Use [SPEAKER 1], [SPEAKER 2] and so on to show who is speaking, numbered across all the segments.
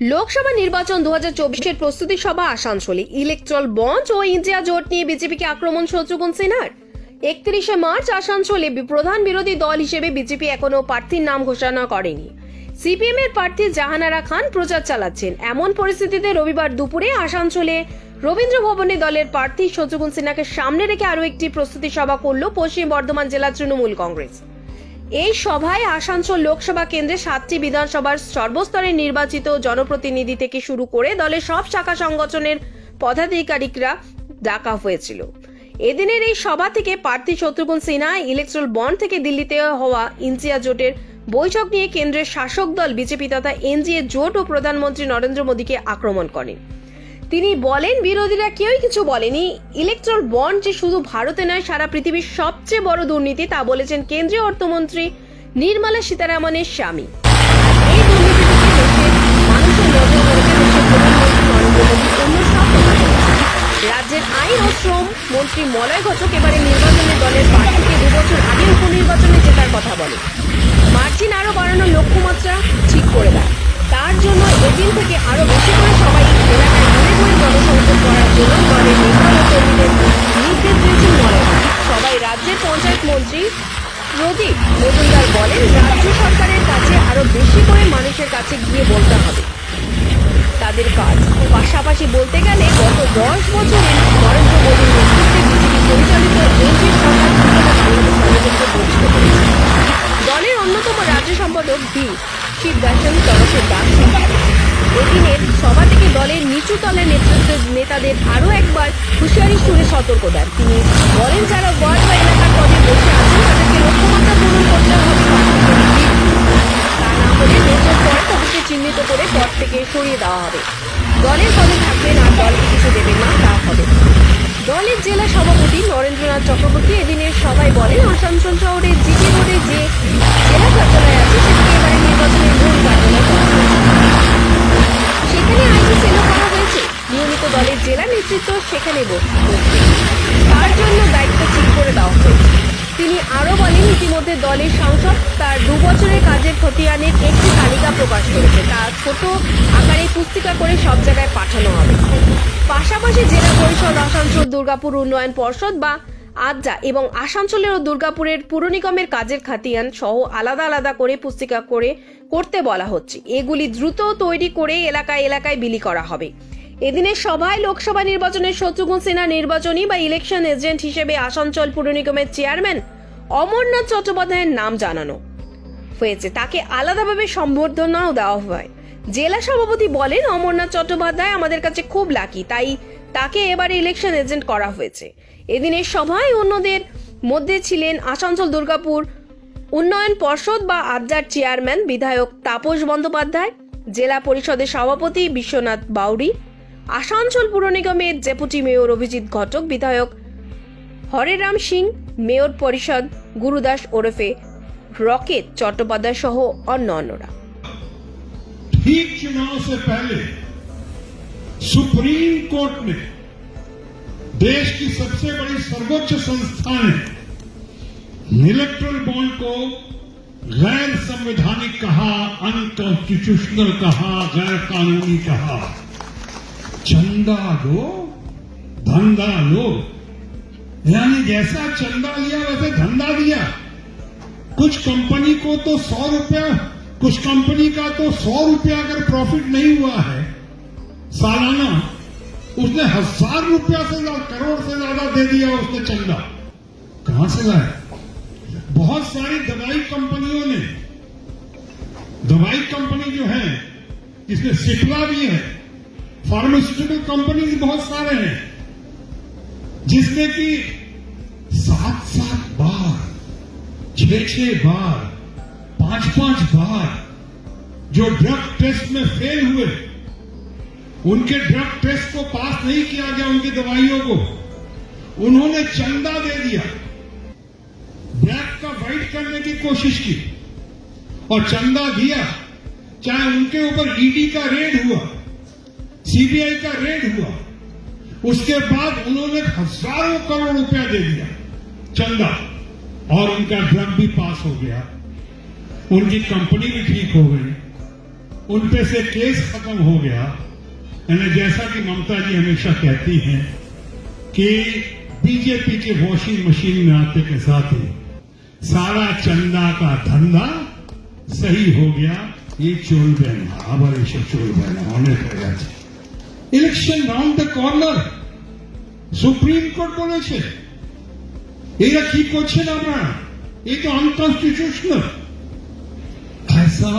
[SPEAKER 1] লোকসভা নির্বাচন দু হাজার চব্বিশের প্রস্তুতি সভা আসানসোলে। ইলেকট্রাল বঞ্চ ও ইন্ডিয়া জোট নিয়ে বিজেপিকে আক্রমণ শত্রুঘ্ন সিনহার একত্রিশে মার্চ আসানসোলে প্রধান বিরোধী দল হিসেবে বিজেপি এখনও প্রার্থীর নাম ঘোষণা করেনি। সিপিএম এর প্রার্থী জাহানারা খান প্রচার চালাচ্ছেন। এমন পরিস্থিতিতে রবিবার দুপুরে আসানসোলে রবীন্দ্র ভবনে দলের প্রার্থী শত্রুঘ্ন সিনহাকে সামনে রেখে আরও একটি প্রস্তুতি সভা করল পশ্চিম বর্ধমান জেলা তৃণমূল কংগ্রেস। এই সভায় আসানসোল লোকসভা কেন্দ্রে সাতটি বিধানসভার সর্বস্তরের নির্বাচিত জনপ্রতিনিধি থেকে শুরু করে দলের সব শাখা সংগঠনের পদাধিকারিকরা ডাকা হয়েছিল। এদিনের এই সভা থেকে প্রার্থী শত্রুঘ্ন সিনহা ইলেকট্রাল বন্ড থেকে দিল্লিতে হওয়া ইন্ডিয়া জোটের বৈঠক নিয়ে কেন্দ্রের শাসক দল, বিজেপি তথা এনজিএ জোট ও প্রধানমন্ত্রী নরেন্দ্র মোদীকে আক্রমণ করেন। তিনি বলেন, বিরোধীরা কেউই কিছু বলেনি। ইলেকট্রাল বন্ড যে শুধু ভারতে নয়, সারা পৃথিবীর সবচেয়ে বড় দুর্নীতি, তা বলেছেন কেন্দ্রীয় অর্থমন্ত্রী নির্মলা সীতারামনের স্বামী। এই দুর্নীতি মানুষের রাজ্যের আইন ও শ্রম মন্ত্রী মলয় ঘটক এবারে নির্বাচনে দলের প্রার্থীকে দুবছর আগে উপনির্বাচনে জেতার কথা বলে মার্জিন আরও বাড়ানোর লক্ষ্যমাত্রা ঠিক করে দেয় তার জন্য এদিন থেকে আরও বেশি করে সবাই এলাকায় দলের সবাই রাজ্যের পঞ্চায়েত মন্ত্রী প্রদীপ মজুমদার বলেন, রাজ্য সরকারের কাছে আরও বেশি করে মানুষের কাছে গিয়ে বলতে হবে। তাদের কাজ। পাশাপাশি বলতে গেলে, গত দশ বছরে দলের অন্যতম রাজ্য সম্পাদক বি শিবদাসন তরফে ডাক এদিনের সভা থেকে দলের নিচু তলের নেতৃত্বের নেতাদের আরও একবার হুঁশিয়ারি সুরে সতর্ক দেন। তিনি বলেন, যারা ওয়ার্ড বা এলাকার পদে বসে আছেন, তাদেরকে লক্ষ্যমাত্রা পূরণ করতে হবে না হলে নজর পরে তাদেরকে চিহ্নিত করে পদ থেকে সরিয়ে দেওয়া হবে। দলের পদে থাকবেন আর দলকে কিছু দেবেন না, তা হবে দলের জেলা সভাপতি নরেন্দ্রনাথ চক্রবর্তী এদিনের সভায় বলেন, আসানসোল শহরের জিটি রোডে যে জেলা কার্যালয় আছে সেটিকে এবারে নির্বাচনের মূল কার্যালয় সেখানে বসবে তার জন্য দায়িত্ব ঠিক করে দেওয়া হয়েছে। তিনি আরও বলেন, ইতিমধ্যে দলের সাংসদ তার দু বছরের কাজের খতিয়ানের একটি তালিকা প্রকাশ করেছে। তা ছোট আকারে পুস্তিকা করে সব জায়গায় পাঠানো হবে। পাশাপাশি জেলা পরিষদ আসানসোল দুর্গাপুর উন্নয়ন পর্ষদ বা আদ্রা এবং আসানসোলের ও দুর্গাপুরের পুর নিগমের কাজের খাতিয়ান সহ আলাদা আলাদা করে পুস্তিকা করে করতে বলা হচ্ছে। এগুলি দ্রুত তৈরি করে এলাকায় এলাকায় বিলি করা হবে। এদিনের সভায় লোকসভা নির্বাচনের শত্রুঘ্ন সিনহা নির্বাচনী বা ইলেকশন এজেন্ট হিসেবে আসানসোল পুর নিগমের চেয়ারম্যান অমরনাথ চট্টোপাধ্যায়ের নাম জানানো। হয়েছে তাকে আলাদাভাবে সম্বর্ধনাও দেওয়া হয়। জেলা সভাপতি বলেন, অমরনাথ চট্টোপাধ্যায় আমাদের কাছে খুব লাকি তাই তাকে এবারে ইলেকশন এজেন্ট করা হয়েছে। এদিনের সভায় অন্যদের মধ্যে ছিলেন আসানসোল দুর্গাপুর উন্নয়ন পর্ষদ বা আবজার চেয়ারম্যান বিধায়ক তাপস বন্দ্যোপাধ্যায়, জেলা পরিষদের সভাপতি বিশ্বনাথ বাউরি আসানসোল পুর নিগমের ডেপুটি মেয়র অভিজিৎ ঘটক বিধায়ক হরেরাম সিং মেয়র পরিষদ গুরুদাস ওরফে রকেট চট্টোপাধ্যায় সহ অন্য অন্যরা
[SPEAKER 2] ठीक चुनाव से पहले सुप्रीम कोर्ट ने देश की सबसे बड़ी सर्वोच्च संस्था ने इलेक्ट्रल बॉन्ड को गैर संवैधानिक कहा अनकॉन्स्टिट्यूशनल कहा गैर कानूनी कहा चंदा दो धंधा लो। यानी जैसा चंदा लिया, वैसे धंधा दिया कुछ कंपनी को तो सौ रुपया, कुछ कंपनी का तो सौ रुपया अगर प्रॉफिट नहीं हुआ है, सालाना, उसने हज़ार रुपया से ज़्यादा, करोड़ से ज़्यादा दे दिया उसने चंदा। कहाँ से लाया? बहुत सारी दवाई कंपनियों ने, दवाई कंपनी जो है, इसमें सिप्ला भी है। फार्मास्यूटिकल कंपनीज़ बहुत सारे हैं, जिसमें कि सात सात बार छह छह बार पाँच पाँच बार जो ड्रग टेस्ट में फेल हुए, उनके ड्रग टेस्ट को पास नहीं किया गया उनकी दवाइयों को। उन्होंने चंदा दे दिया। ब्लैक का वाइट करने की कोशिश की और चंदा दिया, चाहे उनके ऊपर ईडी का रेड हुआ। सीबीआई का रेड हुआ। उसके बाद उन्होंने हज़ारों करोड़ रुपया दे दिया, चंदा। और उनका ड्रग भी पास हो गया। उनकी कंपनी भी ठीक हो गई। उन पे से केस खत्म हो गया। यानी जैसा कि ममता जी हमेशा कहती हैं कि बीजेपी की वॉशिंग मशीन में आते के साथ ही सारा चंदा का धंधा सही हो गया। ये चोल बहना आबार चोल बहना होने पर election round the corner Supreme Court বলেছে এরা কি করছেন আপনারা এই তো আনকনস্টিটিউশনাল ऐसा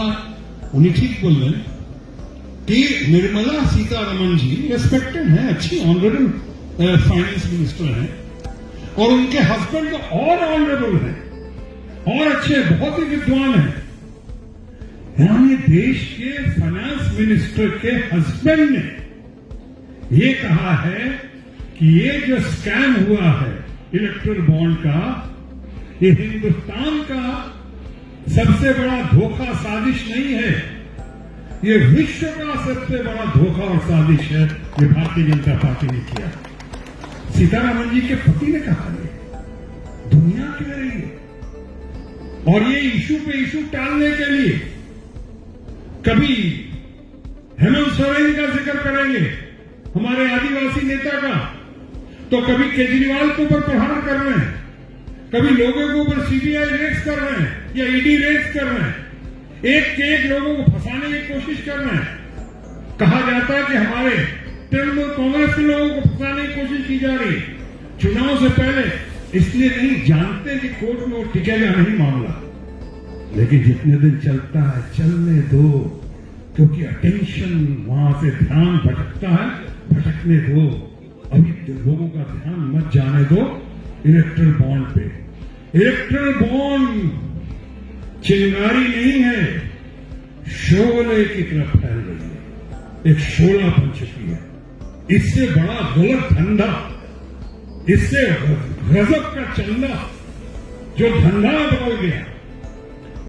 [SPEAKER 2] उन्हें ठीक बोल रहे हैं कि निर्मला सीतारमन जी रेस्पेक्टेड है अच्छी ऑनरेबल फाइनेंस मिनिस्टर हैं और उनके हस्बैंड तो और ऑनरेबल हैं और अच्छे बहुत ही विद्वान हैं यानी देश के फाइनेंस मिनिस्टर के हस्बैंड ने ये कहा है कि ये जो स्कैम हुआ है इलेक्ट्रल बॉन्ड का, ये हिंदुस्तान का सबसे बड़ा धोखा साजिश नहीं है। ये विश्व का सबसे बड़ा धोखा और साजिश है, ये भारतीय जनता पार्टी ने किया। सीतारामन जी के पति ने कहा ये। दुनिया कह रही है। और ये इशू पे इशू टालने के लिए कभी हेमंत सोरेन का ज़िक्र करेंगे। हमारे आदिवासी नेता का तो कभी केजरीवाल के ऊपर प्रहार कर रहे हैं, कभी लोगों के ऊपर सीबीआई रेड्स कर रहे हैं, या ईडी रेड्स कर रहे हैं, एक के एक लोगों को फंसाने की कोशिश कर रहे हैं। कहा जाता है कि हमारे तृणमूल कांग्रेस के लोगों को फंसाने की कोशिश की जा रही है। चुनाव से पहले इसलिए नहीं, जानते कि कोर्ट में वो टिकेगा नहीं मामला। लेकिन जितने दिन चलता है, चलने दो। क्योंकि अटेंशन वहाँ से ध्यान भटकता है, भटकने दो। अभी लोगों का ध्यान मत जाने दो इलेक्ट्रल बॉन्ड पे। इलेक्ट्रल बॉन्ड चिंगारी नहीं है, शोले की तरफ़ फैल रही है। एक शोला बन चुकी है। इससे बड़ा गलत धंधा, इससे गजब का चंदा, जो धंधा बदल गया।